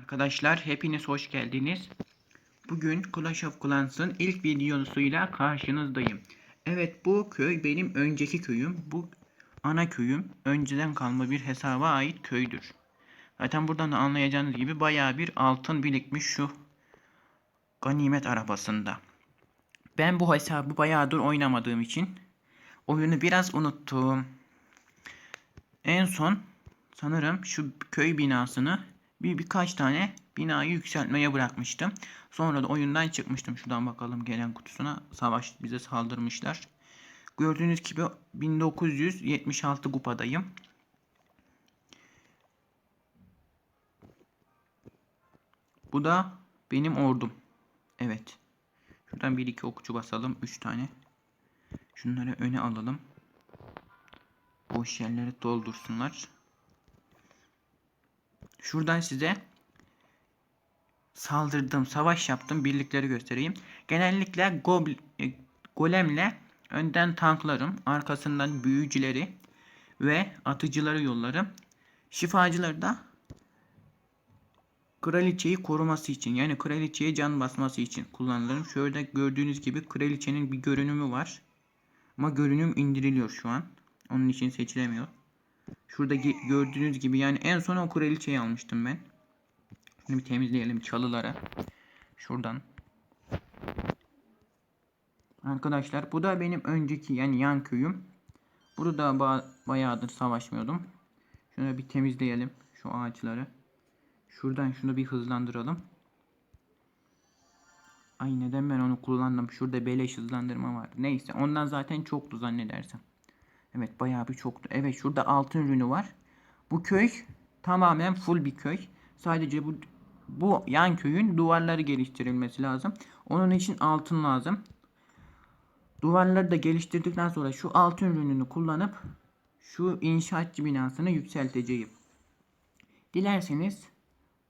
Arkadaşlar hepiniz hoş geldiniz. Bugün Clash of Clans'ın ilk videosuyla karşınızdayım. Evet bu köy benim önceki köyüm. Bu ana köyüm. Önceden kalma bir hesaba ait köydür. Zaten buradan da anlayacağınız gibi baya bir altın birikmiş şu ganimet arabasında. Ben bu hesabı bayağıdır oynamadığım için oyunu biraz unuttum. En son sanırım şu köy binasını bir birkaç tane binayı yükseltmeye bırakmıştım. Sonra da oyundan çıkmıştım. Şuradan bakalım gelen kutusuna. Savaş bize saldırmışlar. Gördüğünüz gibi 1976 kupadayım. Bu da benim ordum. Evet. Şuradan bir iki okçu basalım. Üç tane. Şunları öne alalım. Boş yerleri doldursunlar. Şuradan size saldırdım, savaş yaptım, birlikleri göstereyim. Genellikle gobl e, golemle önden tanklarım, arkasından büyücüleri ve atıcıları yollarım. Şifacıları da kraliçeyi koruması için yani kraliçeye can basması için kullanılırım. Şöyle gördüğünüz gibi kraliçenin bir görünümü var. Ama görünüm indiriliyor şu an. Onun için seçilemiyor. Şurada gördüğünüz gibi yani en son o kraliçeyi almıştım ben. Şimdi bir temizleyelim çalıları. Şuradan. Arkadaşlar bu da benim önceki yani yan köyüm. Burada ba bayağıdır savaşmıyordum. Şunu bir temizleyelim şu ağaçları. Şuradan şunu bir hızlandıralım. Ay neden ben onu kullandım? Şurada beleş hızlandırma var. Neyse ondan zaten çoktu zannedersem. Evet bayağı bir çoktu. Evet şurada altın ürünü var. Bu köy tamamen full bir köy. Sadece bu bu yan köyün duvarları geliştirilmesi lazım. Onun için altın lazım. Duvarları da geliştirdikten sonra şu altın ürününü kullanıp şu inşaatçı binasını yükselteceğim. Dilerseniz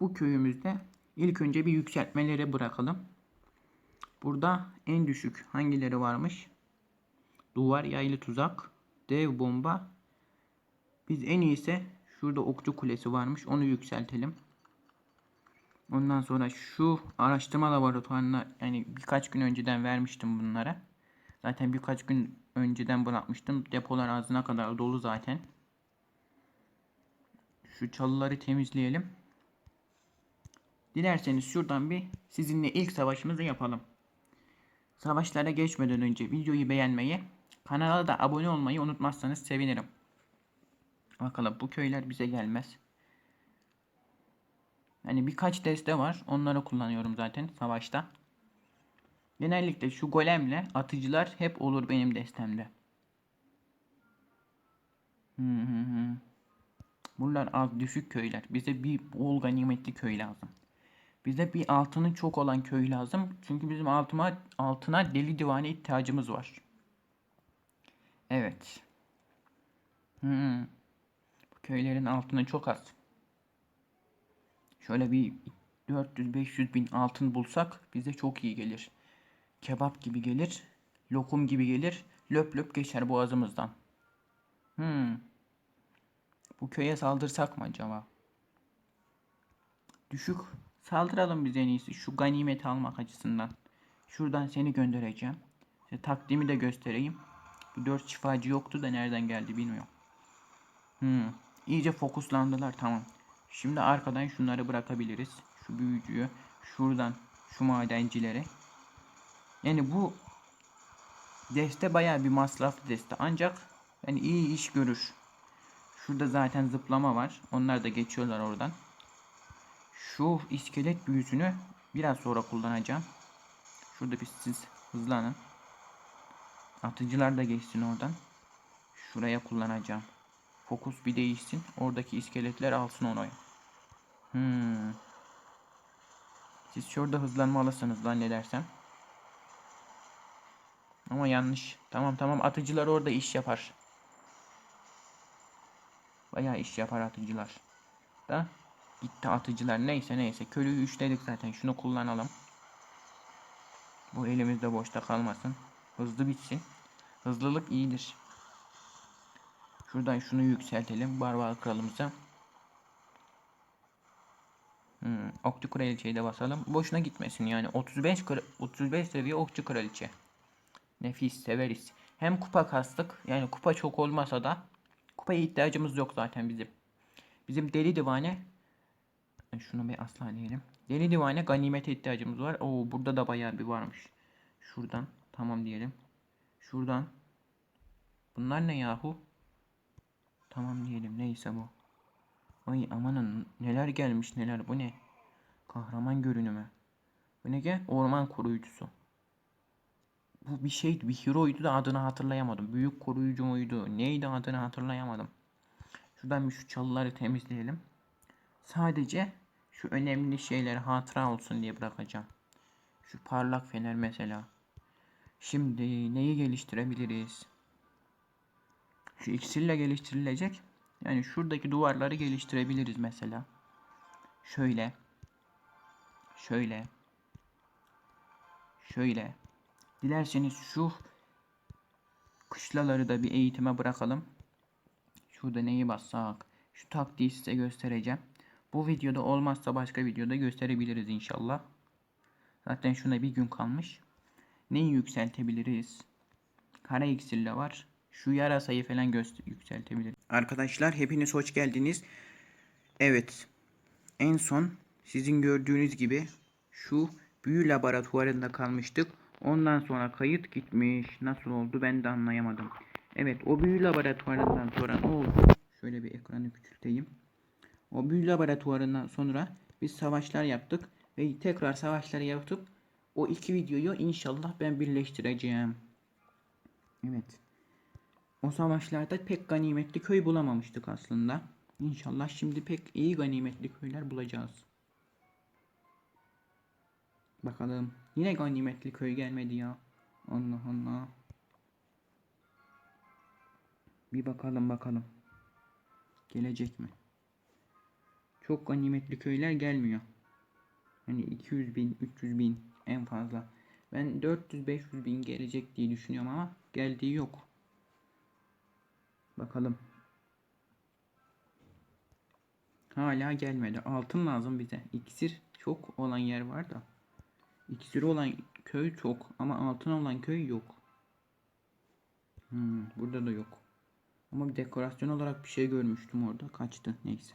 bu köyümüzde ilk önce bir yükseltmeleri bırakalım. Burada en düşük hangileri varmış? Duvar yaylı tuzak, dev bomba. Biz en iyisi şurada okçu kulesi varmış onu yükseltelim. Ondan sonra şu araştırma laboratuvarına yani birkaç gün önceden vermiştim bunlara. Zaten birkaç gün önceden bırakmıştım. Depolar ağzına kadar dolu zaten. Şu çalıları temizleyelim. Dilerseniz şuradan bir sizinle ilk savaşımızı yapalım. Savaşlara geçmeden önce videoyu beğenmeyi, kanala da abone olmayı unutmazsanız sevinirim. Bakalım bu köyler bize gelmez. Yani birkaç deste var. Onları kullanıyorum zaten savaşta. Genellikle şu golemle atıcılar hep olur benim destemde. Hı hı hı. Bunlar az düşük köyler. Bize bir bol ganimetli köy lazım. Bize bir altının çok olan köy lazım. Çünkü bizim altıma, altına deli divane ihtiyacımız var. Evet. Hmm. Bu köylerin altını çok az. Şöyle bir 400-500 bin altın bulsak bize çok iyi gelir. Kebap gibi gelir. Lokum gibi gelir. Löp löp geçer boğazımızdan. Hmm. Bu köye saldırsak mı acaba? Düşük. Saldıralım biz en iyisi. Şu ganimeti almak açısından. Şuradan seni göndereceğim. İşte takdimi de göstereyim. Bu dört şifacı yoktu da nereden geldi bilmiyorum. Hmm. İyice fokuslandılar tamam. Şimdi arkadan şunları bırakabiliriz. Şu büyücüyü. Şuradan şu madencileri. Yani bu deste baya bir masraflı deste. Ancak yani iyi iş görür. Şurada zaten zıplama var. Onlar da geçiyorlar oradan. Şu iskelet büyüsünü biraz sonra kullanacağım. Şurada bir siz hızlanın. Atıcılar da geçsin oradan. Şuraya kullanacağım. Fokus bir değişsin. Oradaki iskeletler alsın onu. Hmm. Siz şurada hızlanmalısınız zannedersem. Ama yanlış. Tamam tamam atıcılar orada iş yapar. Bayağı iş yapar atıcılar. Da gitti atıcılar. Neyse neyse. Körüyü üçledik zaten. Şunu kullanalım. Bu elimizde boşta kalmasın. Hızlı bitsin. Hızlılık iyidir. Şuradan şunu yükseltelim. Barbar kralımıza. Hmm. Okçu kraliçeyi de basalım. Boşuna gitmesin yani. 35 kra- 35 seviye okçu kraliçe. Nefis severiz. Hem kupa kastık. Yani kupa çok olmasa da kupaya ihtiyacımız yok zaten bizim. Bizim deli divane şunu bir asla diyelim. Deli divane ganimete ihtiyacımız var. Oo burada da bayağı bir varmış. Şuradan tamam diyelim. Şuradan. Bunlar ne yahu? Tamam diyelim. Neyse bu. Ay amanın neler gelmiş neler bu ne? Kahraman görünümü. Bu ne ki? Orman koruyucusu. Bu bir şeydi bir hero'ydu da adını hatırlayamadım. Büyük koruyucu muydu? Neydi adını hatırlayamadım. Şuradan bir şu çalıları temizleyelim. Sadece şu önemli şeyler hatıra olsun diye bırakacağım. Şu parlak fener mesela. Şimdi neyi geliştirebiliriz? Şu iksirle geliştirilecek. Yani şuradaki duvarları geliştirebiliriz mesela. Şöyle. Şöyle. Şöyle. Dilerseniz şu kışlaları da bir eğitime bırakalım. Şurada neyi bassak. Şu taktiği size göstereceğim. Bu videoda olmazsa başka videoda gösterebiliriz inşallah. Zaten şuna bir gün kalmış. Neyi yükseltebiliriz? Kara iksirle var. Şu yarasayı falan yükseltebiliriz. Arkadaşlar hepiniz hoş geldiniz. Evet. En son sizin gördüğünüz gibi şu büyü laboratuvarında kalmıştık. Ondan sonra kayıt gitmiş. Nasıl oldu ben de anlayamadım. Evet o büyü laboratuvarından sonra ne oldu? Şöyle bir ekranı küçülteyim. O büyü laboratuvarından sonra biz savaşlar yaptık. Ve tekrar savaşları yapıp o iki videoyu inşallah ben birleştireceğim. Evet. O savaşlarda pek ganimetli köy bulamamıştık aslında. İnşallah şimdi pek iyi ganimetli köyler bulacağız. Bakalım. Yine ganimetli köy gelmedi ya. Allah Allah. Bir bakalım bakalım. Gelecek mi? Çok ganimetli köyler gelmiyor. Hani 200 bin, 300 bin en fazla. Ben 400-500 bin gelecek diye düşünüyorum ama geldiği yok. Bakalım. Hala gelmedi. Altın lazım bize. İksir çok olan yer var da. İksiri olan köy çok ama altın olan köy yok. Hmm, burada da yok. Ama bir dekorasyon olarak bir şey görmüştüm orada. Kaçtı. Neyse.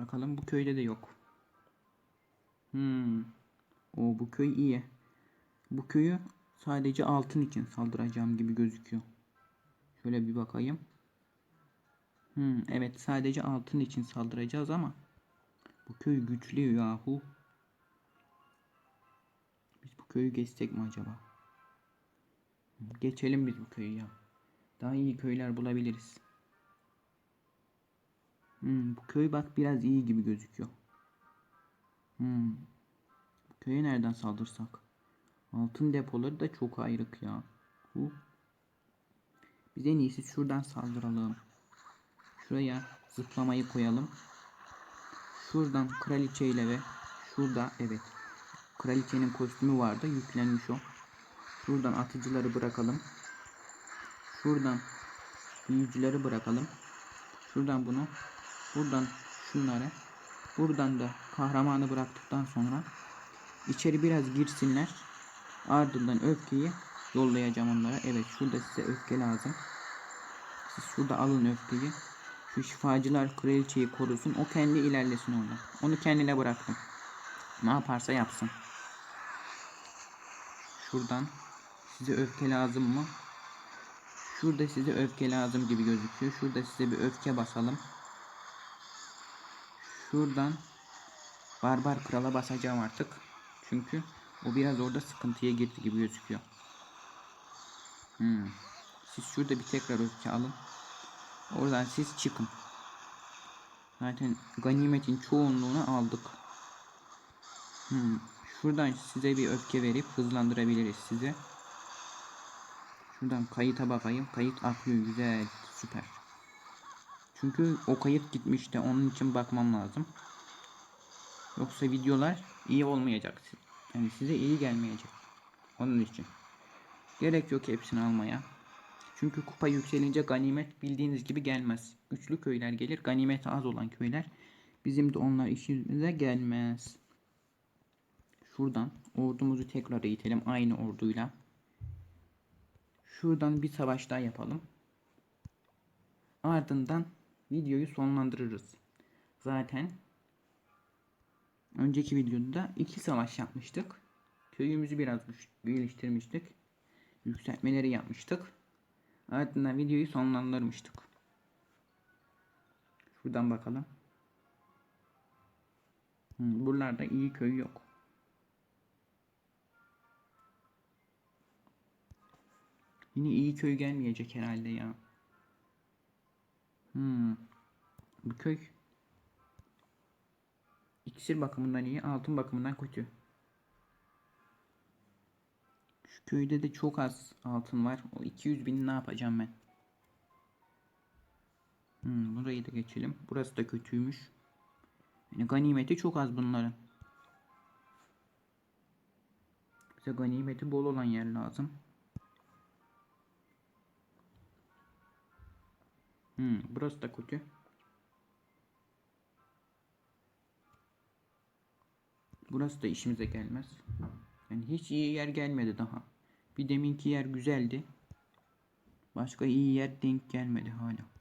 Bakalım bu köyde de yok. Hmm. O bu köy iyi. Bu köyü sadece altın için saldıracağım gibi gözüküyor. Şöyle bir bakayım. Hmm, evet sadece altın için saldıracağız ama bu köy güçlü yahu. Biz bu köyü geçsek mi acaba? Geçelim biz bu köyü ya. Daha iyi köyler bulabiliriz. Hmm, bu köy bak biraz iyi gibi gözüküyor. Hmm. Bu köye nereden saldırsak? Altın depoları da çok ayrık ya. Bu. Biz en iyisi şuradan saldıralım. Şuraya zıplamayı koyalım. Şuradan kraliçeyle ve şurada evet. Kraliçenin kostümü vardı. Yüklenmiş o. Şuradan atıcıları bırakalım. Şuradan büyücüleri bırakalım. Şuradan bunu. Buradan şunları. Buradan da kahramanı bıraktıktan sonra içeri biraz girsinler. Ardından öfkeyi yollayacağım onlara. Evet şurada size öfke lazım. Siz şurada alın öfkeyi. Şu şifacılar kraliçeyi korusun. O kendi ilerlesin orada. Onu kendine bıraktım. Ne yaparsa yapsın. Şuradan size öfke lazım mı? Şurada size öfke lazım gibi gözüküyor. Şurada size bir öfke basalım. Şuradan Barbar Kral'a basacağım artık. Çünkü o biraz orada sıkıntıya girdi gibi gözüküyor. Hmm. Siz şurada bir tekrar öfke alın. Oradan siz çıkın. Zaten ganimetin çoğunluğunu aldık. Hmm. Şuradan size bir öfke verip hızlandırabiliriz size. Şuradan kayıta bakayım. Kayıt akıyor güzel. Süper. Çünkü o kayıt gitmişti. Onun için bakmam lazım. Yoksa videolar iyi olmayacak. Yani size iyi gelmeyecek. Onun için. Gerek yok hepsini almaya. Çünkü kupa yükselince ganimet bildiğiniz gibi gelmez. Güçlü köyler gelir. Ganimeti az olan köyler. Bizim de onlar işimize gelmez. Şuradan ordumuzu tekrar eğitelim aynı orduyla. Şuradan bir savaş daha yapalım. Ardından videoyu sonlandırırız. Zaten önceki videoda iki savaş yapmıştık. Köyümüzü biraz geliştirmiştik. Yükseltmeleri yapmıştık. Ardından videoyu sonlandırmıştık. Şuradan bakalım. Hmm, buralarda iyi köy yok. Yine iyi köy gelmeyecek herhalde ya. Hmm. Bu köy iksir bakımından iyi, altın bakımından kötü. Şu köyde de çok az altın var. O 200 bin ne yapacağım ben? Hmm, burayı da geçelim. Burası da kötüymüş. Yani ganimeti çok az bunların. Bize ganimeti bol olan yer lazım. Hmm, burası da kötü. Burası da işimize gelmez. Yani hiç iyi yer gelmedi daha. Bir deminki yer güzeldi. Başka iyi yer denk gelmedi hala.